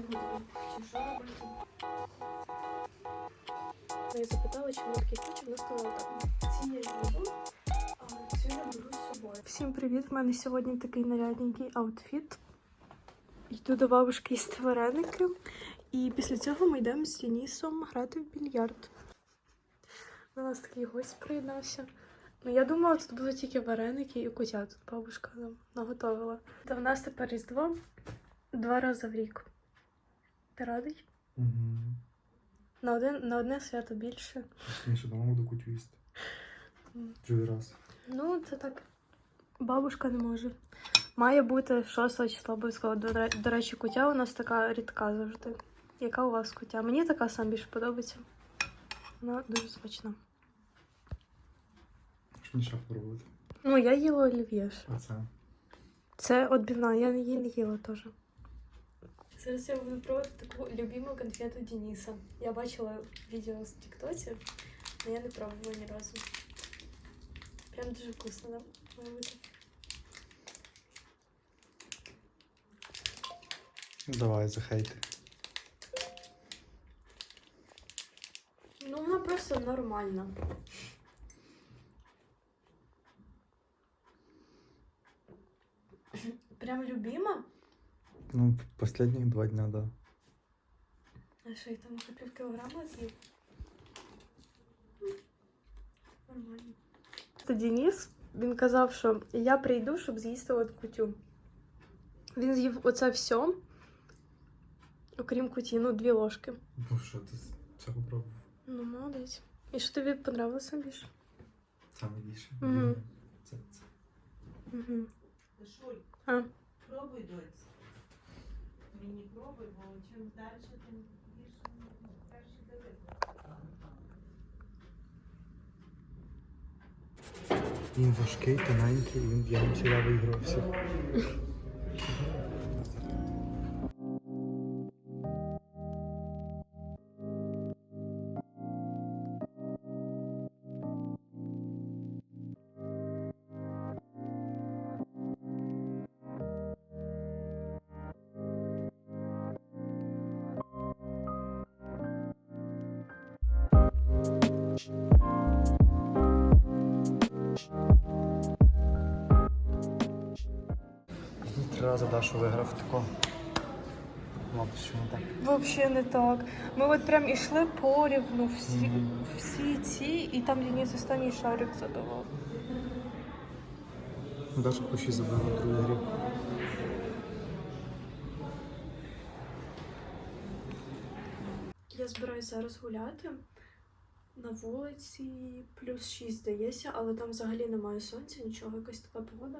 робити? Я запитала, чи вона такий хоче, вона сказала так. Всім привіт! У мене сьогодні такий нарядненький аутфіт. Йду до бабушки їсти вареники. І після цього ми йдемо з Денісом грати в більярд. У нас такий гость приєднався. Ну, я думала, тут будуть тільки вареники і кутя. Тут бабушка нам наготовила. Та в нас тепер різдво два рази в рік. Ти радий? Угу. На, один, на одне свято більше. Точніше, дома буду кутю їсти. Другий раз. Ну, це так. Бабушка не може. Має бути 6 числа обов'язково. До, до речі, кутя у нас така рідка завжди. Яка у вас кутя? Мені така сам більше подобається. Вона дуже смачна. Що мені шеф пробувати? Ну, я їла олів'є. ж. А це? Це відбивна, я її не їла теж. Зараз я буду пробувати таку любиму конфету Дениса. Я бачила відео з Тіктоці, але я не пробувала ні разу. Прям дуже вкусно, да? Має бути. Давай, захейти. Ну, вона просто нормальна. Прям любима. Ну, последніх два дня, да. А що я там вже пів кілограма з'їв? М, Нормально. Це Денис, він казав, що я прийду, щоб з'їсти от кутю. Він з'їв оце все, окрім куті, ну, дві ложки. Ну що, ти все попробував? Ну, молодець. І що тобі подобалося більше? Саме більше. Мгм. Це, це. Угу. Шуль, А. пробуй дось. Мені пробуй, бо чим далі, тим більше краще дивитися. Він важкий, тоненький, він я вам я виграв Дашу виграв тако. Мабуть, що не так. Взагалі не так. Ми от прям ішли порівну всі, Мгм. всі ці, і там Денис останній шарик задавав. Даша по 6 забила в другій грі. Я збираюся зараз гуляти. На вулиці плюс 6 здається, але там взагалі немає сонця, нічого, якась така погода.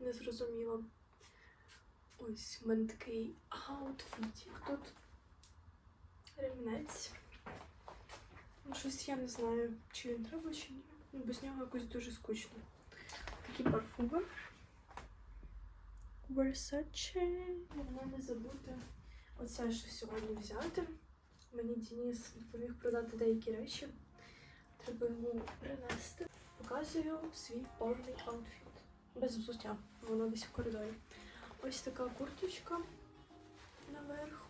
Незрозуміла. Ось в мене такий аутфітик тут. Ремнець. Ну, щось я не знаю, чи він треба, чи ні. Ну, без нього якось дуже скучно. Такі парфуми. Versace. Головне не забути оце, що сьогодні взяти. Мені Денис допоміг продати деякі речі. Треба йому принести. Показую свій повний аутфіт. Без взуття. Воно десь в коридорі. Ось така курточка наверх.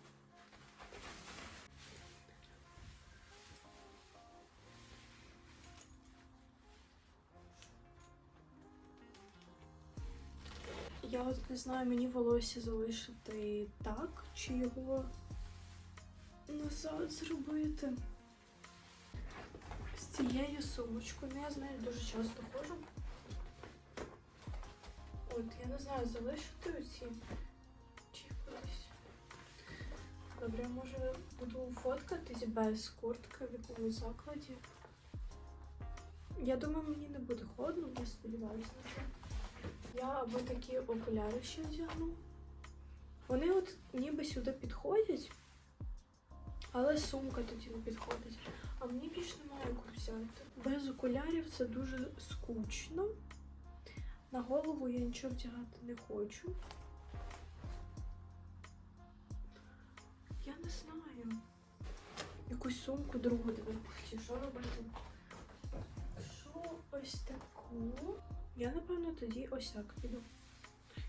Я от не знаю, мені волосся залишити так, чи його назад зробити. З цією сумочкою. Ну, я з нею дуже часто ходжу. От, я не знаю, залишити оці чи кудись. Добре, може буду фоткатись без куртки в якомусь закладі. Я думаю, мені не буде холодно, я сподіваюся на це. Я або такі окуляри ще вдягну. Вони от ніби сюди підходять, але сумка тоді не підходить. А мені більш немає яку взяти. Без окулярів це дуже скучно. На голову я нічого вдягати не хочу. Я не знаю. Якусь сумку другу. Чи що робити? Що ось таку? Я напевно тоді ось так піду.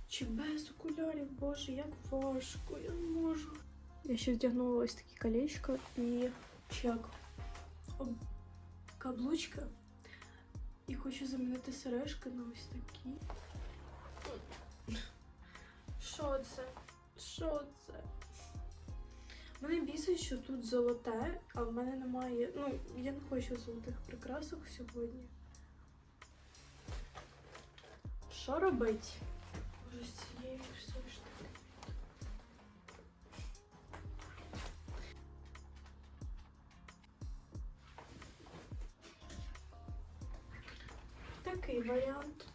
Чи без окулярів, боже, як важко, я не можу. Я ще вдягнула ось такі колечко і чек. Каблучка. І хочу замінити сережки на ось такі. Що це? Що це? Мене бісить, що тут золоте, а в мене немає. Ну, я не хочу золотих прикрасок сьогодні. Що робить? Такий варіант.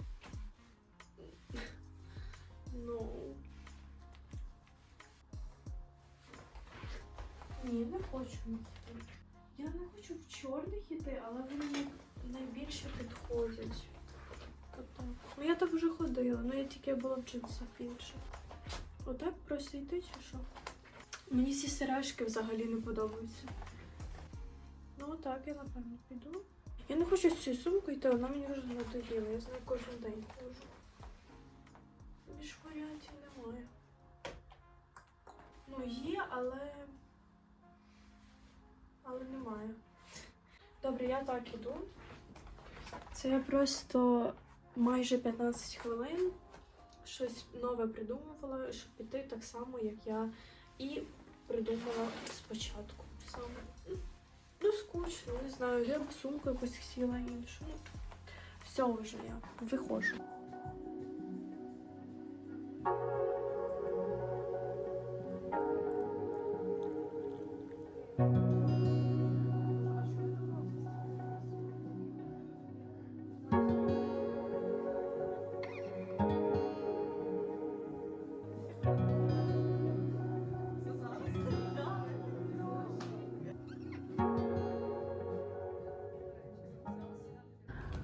Ну. Ні, не хочу. Я не хочу в чорних іти, але вони найбільше підходять. Отак. Ну я так вже ходила, ну я тільки була в джинсах більше. Отак просто йти чи що? Мені ці сережки взагалі не подобаються. Ну отак я напевно піду. Я не хочу з цією сумкою йти, вона мені вже надоїла. Я з нею кожен день ходжу. Більш варіантів немає. Ну, є, але. Але немає. Добре, я так іду. Це просто майже 15 хвилин щось нове придумувала, щоб піти так само, як я і придумала спочатку. Саме. Скучно, не знаю. Я б сумку якусь хотіла іншу. Все вже я виходжу.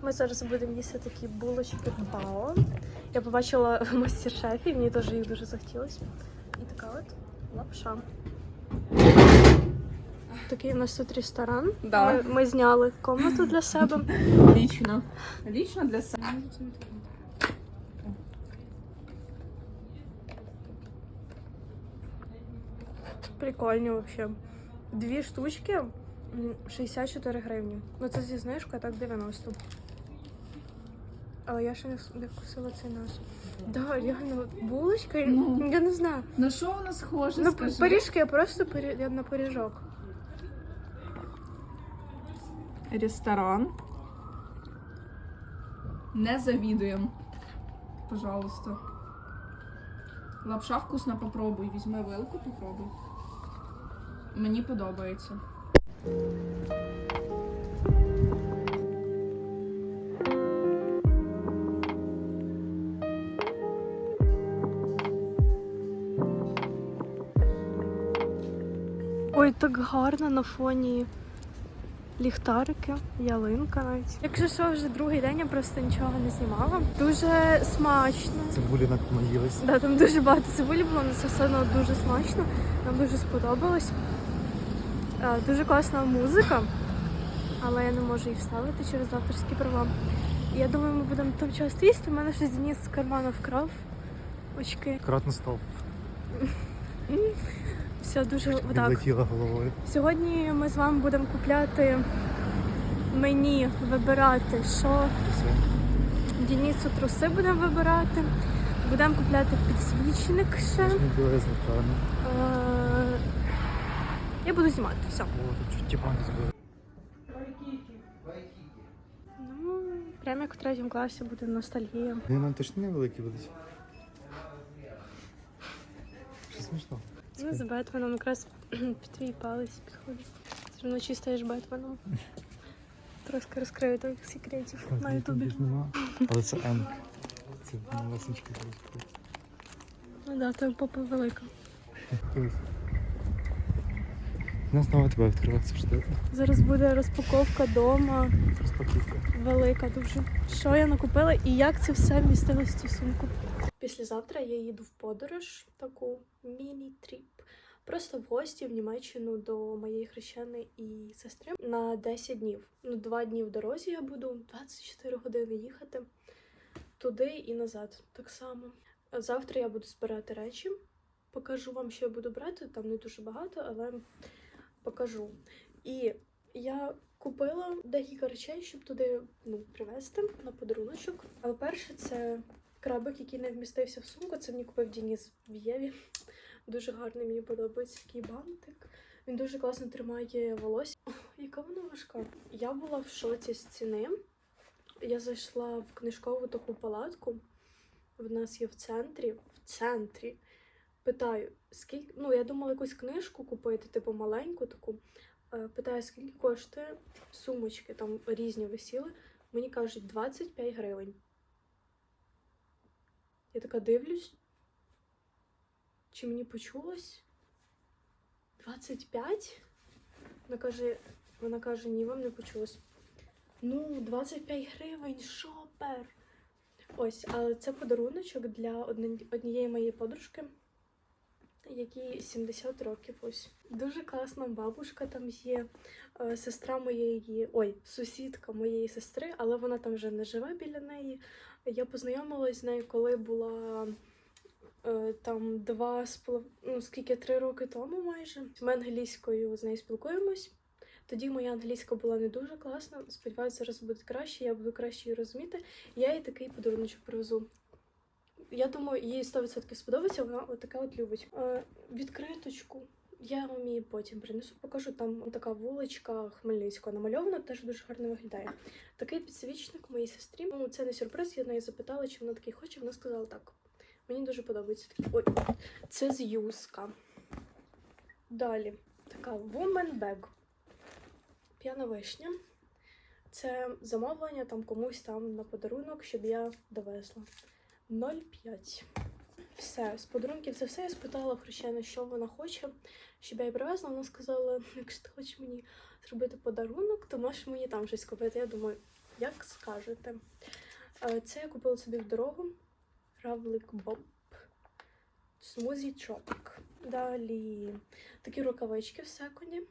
Ми зараз будемо їсти такі булочки Бао. Я побачила в мастер-шефі, мені теж їх дуже захотілося. І така от лапша. Такий у нас тут ресторан. Да. Ми, ми зняли комнату для себе. Лично. Лично для себе. Прикольні взагалі. Дві штучки м, 64 гривні. Ну це зі знижкою, так 90. Але я ще не, вкусила цей нас. Да, реально, булочка, Ну. я не знаю. На що воно схоже? Ну, скажи? пиріжки я просто пирі... я на пиріжок. Ресторан. Не завідуємо. Пожалуйста. Лапша вкусна, попробуй. Візьми вилку, попробуй. Мені подобається. Ой, так гарно на фоні ліхтарики, ялинка навіть. Якщо що, вже другий день я просто нічого не знімала. Дуже смачно. Цибулі наїлись. Да, там дуже багато цибулі було, але це все одно дуже смачно. Нам дуже сподобалось. Е, Дуже класна музика, але я не можу її вставити через авторські права. Я думаю, ми будемо там часто їсти. У мене щось Денис з кармана вкрав очки. Кратно став. Все дуже отак. Головою. Сьогодні ми з вами будемо купляти мені, вибирати, що Все. Дінісу труси будемо вибирати. Будемо купляти підсвічник ще. Е, Я буду знімати все. Ну, прямо як у третьому класі буде ностальгія. Вони нам точно невеликі будуть. Що смішно? Ну, з Бетменом якраз під твій палець підходить. Все одно чистаєш Бетменом. Трошки розкрию твоїх секретів на ютубі. Але це М. Це малесенька. Ну да, то попа велика. Я знову тебе відкривати завжди. Зараз буде розпаковка дома. Розпаківка. Велика дуже. Що я накупила і як це все вмістилось в цю сумку? Післязавтра я їду в подорож, таку міні-тріп. Просто в гості в Німеччину до моєї хрещеної і сестри на 10 днів. Ну, два дні в дорозі я буду 24 години їхати туди і назад. Так само. Завтра я буду збирати речі покажу вам, що я буду брати. Там не дуже багато, але покажу. І я купила декілька речей, щоб туди ну, привезти на подаруночок. Але перше, це крабик, який не вмістився в сумку. Це мені купив Дініс в Єві. Дуже гарний, мені подобається такий бантик. Він дуже класно тримає волосся. Ох, яка вона важка. Я була в шоці з ціни. Я зайшла в книжкову таку палатку. В нас є в центрі. В центрі. Питаю, скільки. Ну, я думала якусь книжку купити, типу маленьку таку. Е, Питаю, скільки коштує сумочки, там різні висіли. Мені кажуть 25 гривень. Я така дивлюсь. Чи мені почулось? 25? Вона каже, вона каже, ні, вам не почулось. Ну, 25 гривень, шопер. Ось, але це подаруночок для однієї моєї подружки, якій 70 років. Ось. Дуже класна бабушка там є, е, сестра моєї, ой, сусідка моєї сестри, але вона там вже не живе біля неї. Я познайомилась з нею, коли була е, там два з полов... ну, скільки три роки тому майже. Ми англійською з нею спілкуємось. Тоді моя англійська була не дуже класна. Сподіваюся, зараз буде краще, я буду краще її розуміти. Я їй такий подарунок привезу. Я думаю, їй 100% сподобається, вона отака от любить. Е, відкриточку. Я вам її потім принесу, покажу. Там така вуличка Хмельницького намальована, теж дуже гарно виглядає. Такий підсвічник моїй сестрі. Ну, це не сюрприз. Я неї запитала, чи вона такий хоче. Вона сказала так. Мені дуже подобається такий. Ой, це з юска. Далі така woman bag. П'яна вишня. Це замовлення там комусь там на подарунок, щоб я довезла. 0,5. Все, з подарунків це все. Я спитала хрещена, що вона хоче, щоб я їй привезла. Вона сказала: якщо ти хочеш мені зробити подарунок, то можеш мені там щось купити. Я думаю, як скажете. Це я купила собі в дорогу. Равлик Боб. Смузі Тропік. Далі такі рукавички в секунді.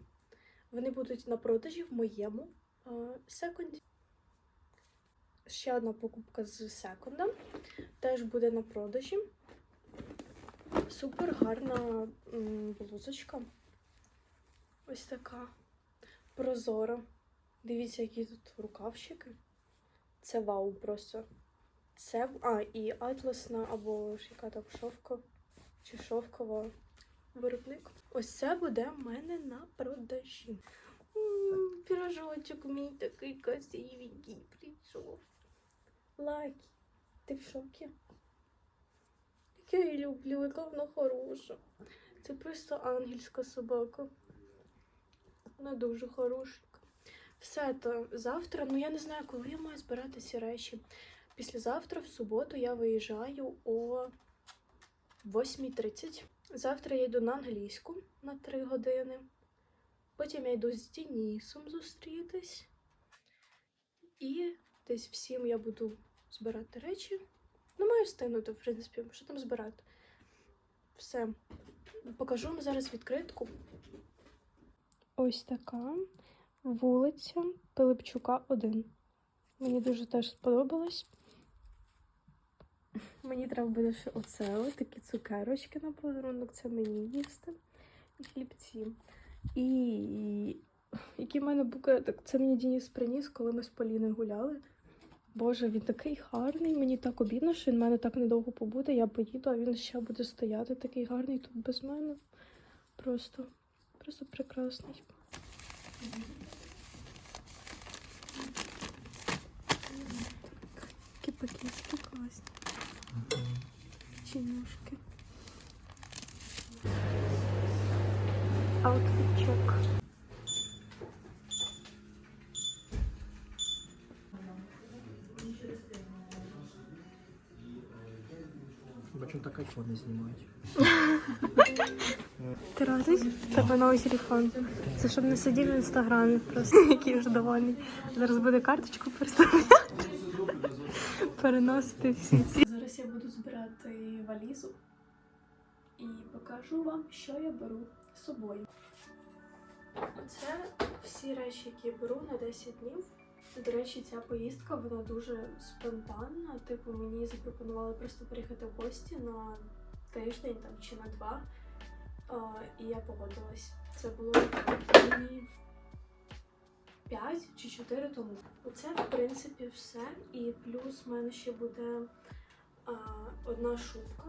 Вони будуть на продажі в моєму секунді. Ще одна покупка з секунда. Теж буде на продажі. Супер гарна блузочка. Ось така прозора. Дивіться, які тут рукавчики. Це вау просто. Це. А, і атласна або ж яка там шовка чи шовкова виробник. Ось це буде в мене на продажі. Пірожочок мій такий красивенький прийшов. Лакі, ти в шокі? Я її люблю, яка вона хороша. Це просто ангельська собака. Вона дуже хорошенька. Все то завтра, ну я не знаю, коли я маю збирати ці речі. Післязавтра, в суботу, я виїжджаю о 8.30. Завтра я йду на англійську на 3 години. Потім я йду з Дінісом зустрітись. І десь в 7 я буду збирати речі. Ну, маю встигнути, в принципі, що там збирати. Все. Покажу вам зараз відкритку. Ось така вулиця Пилипчука 1. Мені дуже теж сподобалось. Мені треба буде ще оце, такі цукерочки на подарунок, це мені їсти. І хлібці. І який в мене букетик. Це мені Дініс приніс, коли ми з Поліною гуляли. Боже, він такий гарний. Мені так обідно, що він в мене так недовго побуде. Я поїду, а він ще буде стояти такий гарний тут без мене. Просто, просто прекрасний. Такі пакетики класні. Чинюшки. Аутфітчик. Айфони знімають. Ти радий? Тебе новий телефон. Це щоб не сидів в інстаграмі просто, який вже довольний. Зараз буде карточку переставляти. Переносити всі ці. Зараз я буду збирати валізу і покажу вам, що я беру з собою. Це всі речі, які я беру на 10 днів. До речі, ця поїздка вона дуже спонтанна. Типу, мені запропонували просто приїхати в гості на тиждень там чи на два. А, і я погодилась. Це було днів 5 чи 4 тому. Оце, в принципі, все. І плюс в мене ще буде а, одна шубка.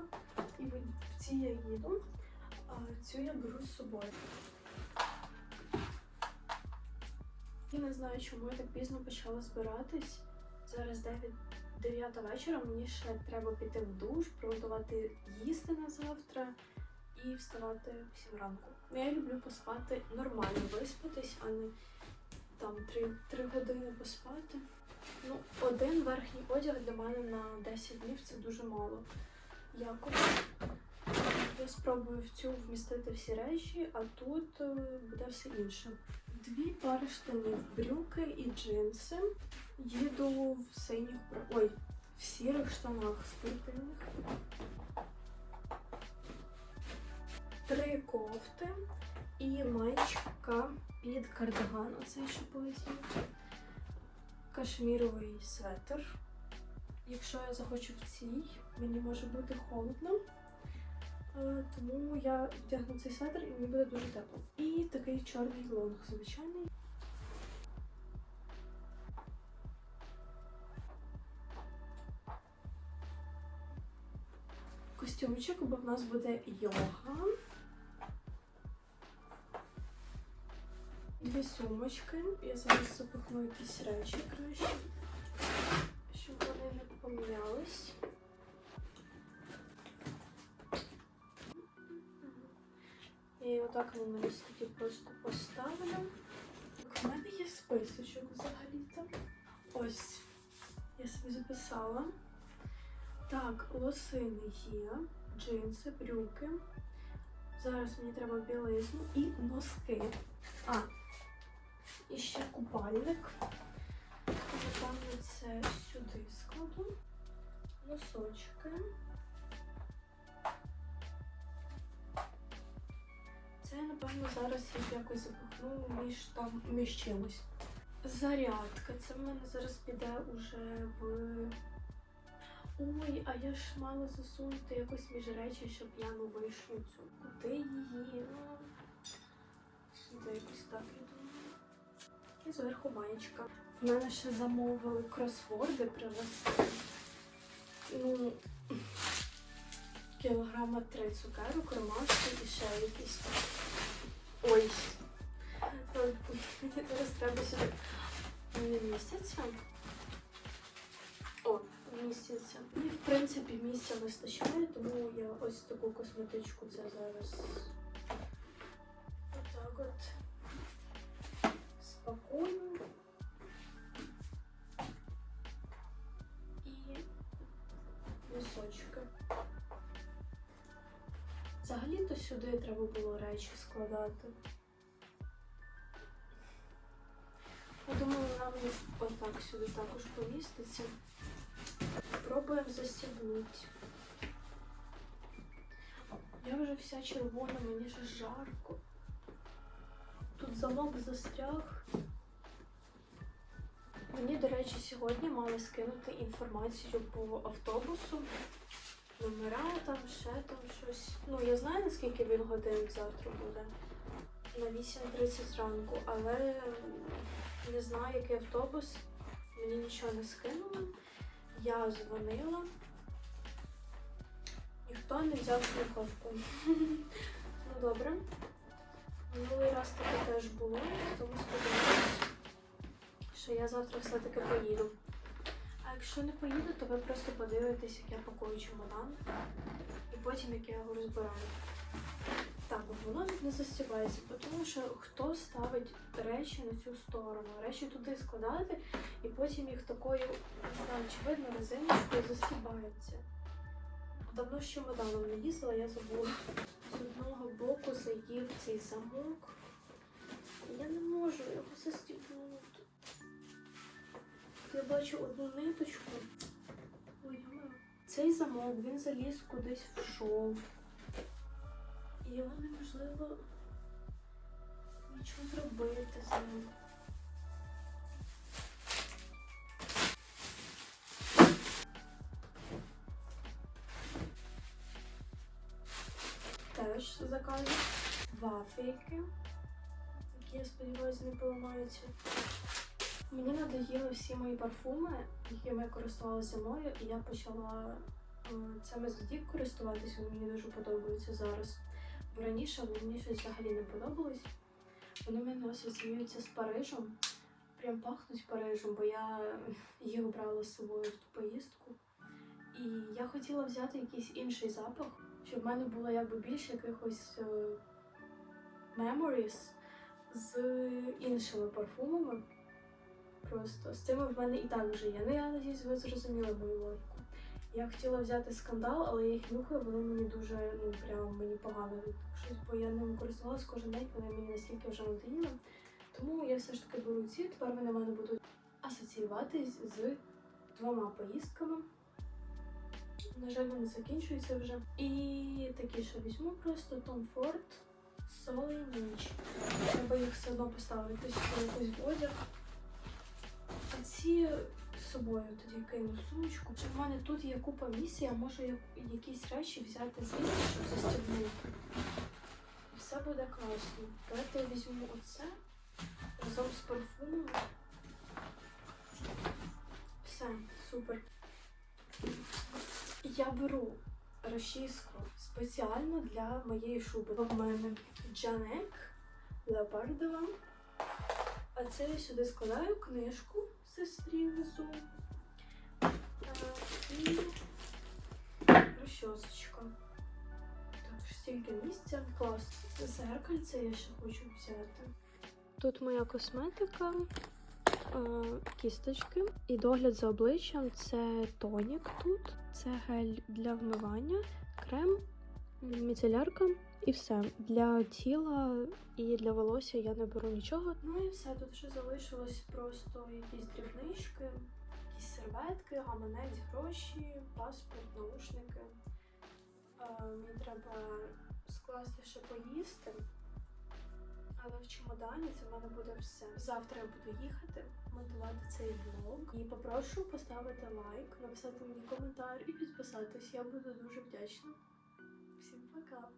І в цій я їду, а цю я беру з собою. Я не знаю, чому я так пізно почала збиратись. Зараз 9, 9 вечора, мені ще треба піти в душ, приготувати їсти на завтра і вставати в 7 ранку. Ну, Я люблю поспати нормально виспатись, а не там 3, 3 години поспати. Ну, один верхній одяг для мене на 10 днів це дуже мало. Якось. Я спробую в цю вмістити всі речі, а тут е, буде все інше. Дві пари штанів, брюки і джинси. Їду в синіх ой, в сірих штанах спортивних. Три кофти і маєчка під кардиган. Оцей що полетів. Кашміровий светр. Якщо я захочу в цій, мені може бути холодно. Тому я вдягну цей светр і мені буде дуже тепло. І такий чорний лонг, звичайний. Костюмчик, бо в нас буде йога. Дві сумочки. Я зараз запихну якісь речі краще, щоб вони не помінялись. Її отак на тоді просто поставлю. Так, У мене є списочок взагалі-то. Ось. Я собі записала. Так, лосини є, джинси, брюки. Зараз мені треба білизну і носки. А, і ще купальник. Напевно, це сюди складу. Носочки. Це, напевно, зараз я якось запихну між там між чимось. Зарядка. Це в мене зараз піде уже в. Ой, а я ж мала засунути якось між речі, щоб я не вийшла цю. Куди її? Ну, Сюди якось так я думаю. І зверху маєчка. В мене ще замовили кросворди привезти. Ну, кілограма три цукерок, ромашки і ще якісь. Ой. Мені зараз треба сюди. Не містяться. О, містяться. Мені, в принципі, місця вистачає, тому я ось таку косметичку це зараз отак от спакую. Сюди треба було речі складати. Я думаю, нам отак сюди також поміститься. Пробуємо застібнути. Я вже вся червона, мені ж жарко. Тут замок застряг. Мені, до речі, сьогодні мали скинути інформацію по автобусу. Номера там, ще там щось. Ну, я знаю, наскільки він годин завтра буде. На 8.30 ранку, але не знаю, який автобус. Мені нічого не скинули. Я дзвонила. Ніхто не взяв слухавку. ну добре. Минулий раз таке теж було, тому сподіваюся, що я завтра все-таки поїду. Якщо не поїду, то ви просто подивитесь, як я пакую чемодан, і потім як я його розбираю. Так, воно не застібається, тому що хто ставить речі на цю сторону, речі туди складати, і потім їх такою, не знаю, чи видно резиночкою застібається. Давно з чемоданом не їздила, я забула. З одного боку заїв цей замок. Я не можу його застібнути. Я бачу одну ниточку. Ой. Цей замок він заліз кудись в шов. І його неможливо нічого зробити з ним. теж закажу. Вафельки, які, я сподіваюся, не поламаються. Мені надоїли всі мої парфуми, якими я користувалася зимою, і я почала е, з літ користуватися, вони мені дуже подобаються зараз. Бо раніше мені щось взагалі не подобались. Вони в мене асоціюються з Парижем. Прям пахнуть Парижем, бо я їх брала з собою в ту поїздку. І я хотіла взяти якийсь інший запах, щоб в мене було якби більше якихось е, memories з іншими парфумами. Просто з цими в мене і так вже є. Ну я надіюсь, ви зрозуміли мою логіку. Я хотіла взяти скандал, але я їх нюхаю, вони мені дуже, ну прям мені погано щось, бо я ними користувалась кожен день, вони мені настільки вже надоїли. Тому я все ж таки беру ці, тепер вони в мене будуть асоціюватись з двома поїздками. На жаль, вони закінчуються вже. І такі ще візьму просто Tom Ford Soleil Ніч. Треба їх все одно поставити сюди якось в одяг. А з собою тоді кину сумочку. Чи в мене тут є купа місця, я можу якісь речі взяти звідси, щоб застібнути. Все буде класно. Давайте я візьму оце разом з парфумом. Все, супер. Я беру розчіску спеціально для моєї шуби. В мене Джанек леопардова. А це я сюди складаю книжку сестрі внизу. Е, І розчосочка. Так, стільки місця. Клас. Зеркальце я ще хочу взяти. Тут моя косметика, е, кісточки і догляд за обличчям це тонік тут, це гель для вмивання, крем, міцелярка і все. Для тіла і для волосся я не беру нічого. Ну і все, тут вже залишилось просто якісь дрібнички, якісь серветки, гаманець, гроші, паспорт, наушники. Е, Мені треба скласти ще поїсти. Але в чемодані це в мене буде все. Завтра я буду їхати, монтувати цей влог. І попрошу поставити лайк, написати мені коментар і підписатись. Я буду дуже вдячна. Всім пока!